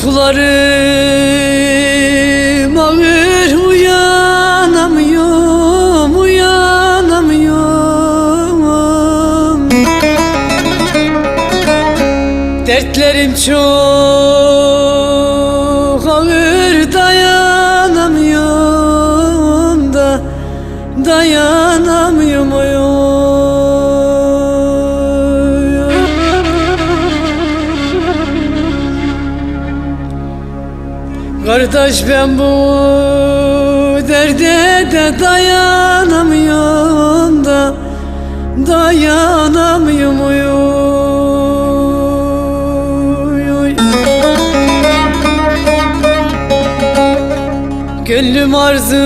Uykularım ağır uyanamıyorum, uyanamıyorum. Dertlerim çok Kardeş ben bu derde de dayanamıyorum da Dayanamıyorum oy, oy. Gönlüm arzuluyor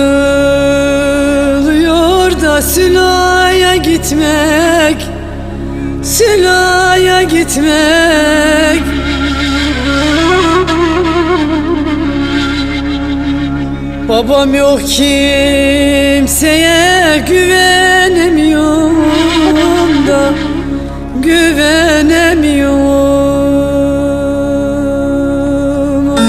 da Süla'ya gitmek Süla'ya gitmek Babam yok kimseye güvenemiyorum da güvenemiyorum.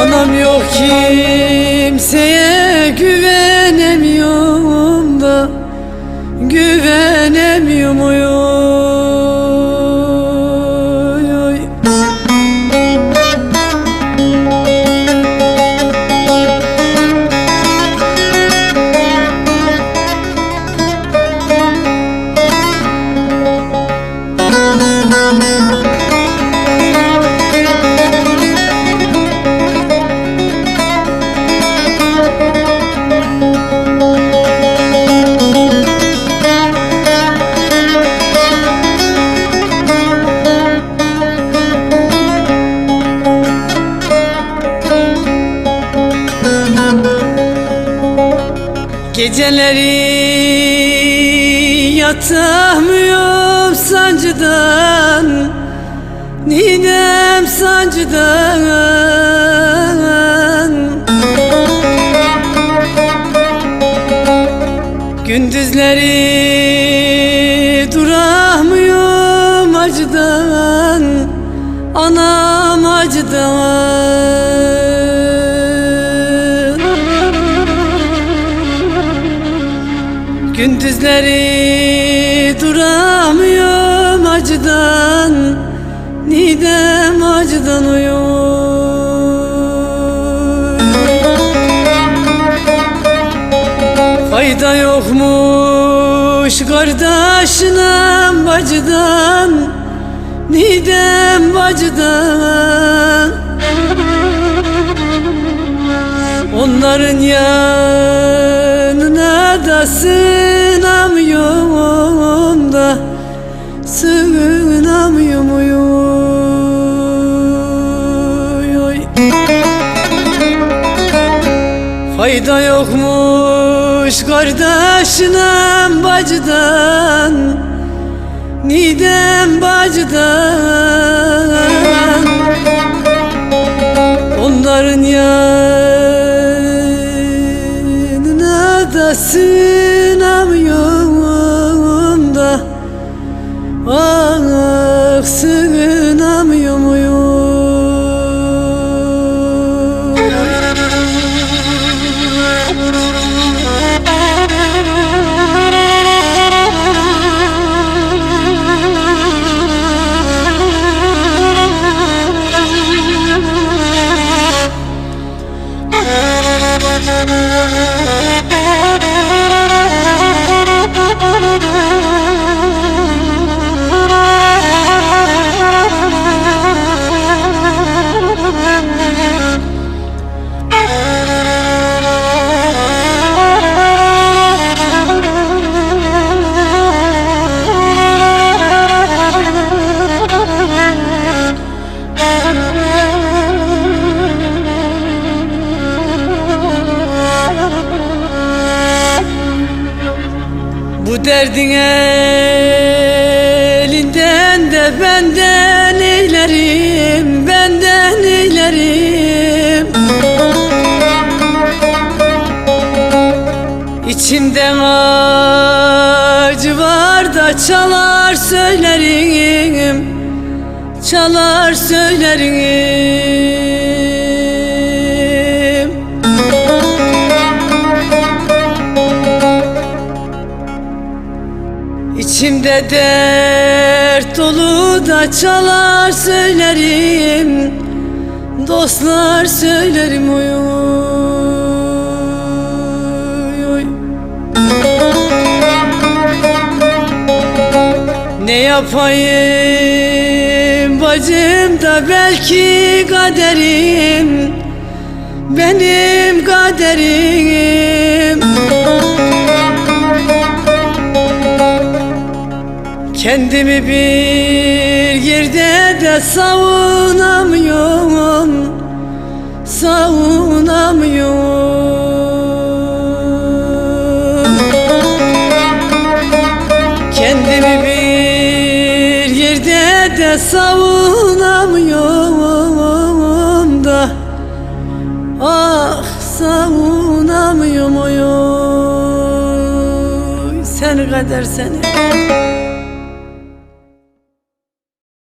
Anam yok kimseye güvenemiyorum Geceleri yatamıyorum sancıdan Ninem sancıdan. Gündüzleri duramıyorum acıdan Anam acıdan Gündüzleri duramıyorum acıdan Nidem acıdan uyuyor. Fayda yokmuş kardeşine bacıdan Nidem bacıdan Onların da sığınamıyorum da Sığınamıyorum. Fayda yokmuş kardeşine bacıdan Nidem bacıdan Onların yanına da sığınamıyorum da Ah sığınamıyorum oy, oy. Thank you. Derdin elinden de benden eylerim Benden eylerim. İçimden acı var da çalar söylerim Çalar söylerim İçimde dert dolu da çalar söylerim Dostlar söylerim oy oy Ne yapayım? Bacım da belki kaderim Benim kaderim Kendimi bir yerde de savunamıyorum. Savunamıyorum. Kendimi bir yerde de savunamıyorum da. Ah savunamıyorum. Oy oy Seni kader seni